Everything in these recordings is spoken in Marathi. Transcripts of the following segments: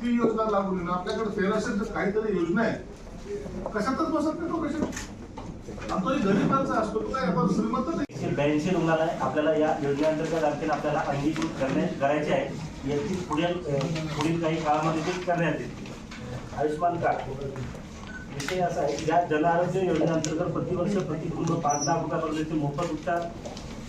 ती योजना लागू नये आपल्याकडे फेर असेल तर काहीतरी योजना आहे. कशातच बसत नाही तो कशात आणि तो गरिबांचा असतो तो काय आपण श्रीमंत नाही. एकशे ब्याऐंशी रुग्णालय आपल्याला या योजनेअंतर्गत आणखी आपल्याला अंगीकृत करणे करायचे आहे. याची पुढील पुढील काही काळामध्ये ते करण्यात येतील. आयुष्यमान कार्ड. विषय असा आहे या जन आरोग्य योजनेअंतर्गत प्रतिवर्ष प्रति पाच लाख रुपयापर्यंतचे मोफत उपचार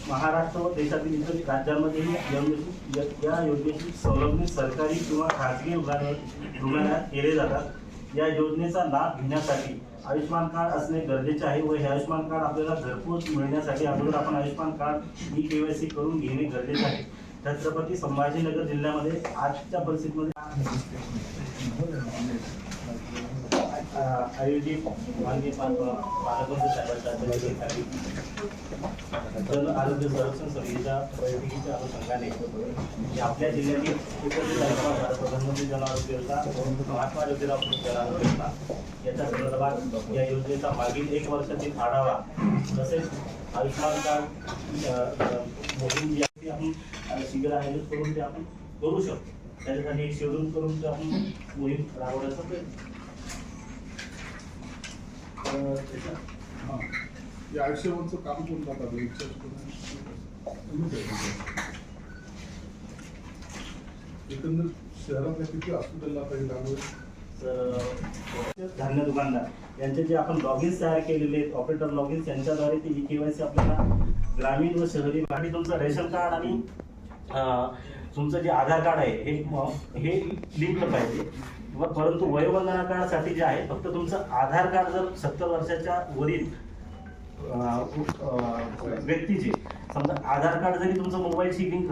महाराष्ट्र व देशातील इतर राज्यांमध्येही या योजनेशी या- सरकारी किंवा खाजगी रुग्णालय रुग्णालयात केले जातात. या योजनेचा लाभ घेण्यासाठी आयुष्यमान कार्ड असणे गरजेचे आहे व हे आयुष्यमान कार्ड आपल्याला घरपोच मिळण्यासाठी अगोदर आपण आयुष्यमान कार्ड ई केवायसी करून घेणे गरजेचे आहे. छत्रपती संभाजीनगर जिल्ह्यामध्ये आजच्या परिस्थितीमध्ये आयोजित माननीय पाल- पालकमंत्री साहेबांच्या अध्यक्षतेखाली जन आरोग्य संरक्षण समितीच्या बैठकीच्या अनुषंगाने आपल्या जिल्ह्यातील एकत्रित कार्यक्रम प्रधानमंत्री जन आरोग्य योजना महात्मा ज्योतिराव फुले जन आरोग्य योजना याच्या संदर्भात या योजनेचा मागील एक वर्षातील आढावा तसेच आयुष्यमान कार्ड मोहीम जी आहे ती आपण अ, शिबिर आयोजित करून ते आपण करू शकतो. त्याच्यासाठी शेड्यूल करून ते आपण मोहीम राबवण्याचा प्रयत्न या आयुष्यवरचं काम कोण करतात एकंदर शहरातल्या किती हॉस्पिटलला काही लागू धान्य दुकानदार. यांचे जे आपण लॉगिन्स तयार केलेले आहेत ऑपरेटर लॉगिन्स यांच्याद्वारे ते ई केवायसी आपल्याला ग्रामीण व शहरी भागात तुमचं रेशन कार्ड आणि तुमचं जे आधार कार्ड आहे हे हे लिंकलं पाहिजे. परंतु वयोवंदना कार्डसाठी जे आहे फक्त तुमचं आधार कार्ड जर सत्तर वर्षाच्या वरील व्यक्तीचे समजा आधार कार्ड जरी तुमचं मोबाईलशी लिंक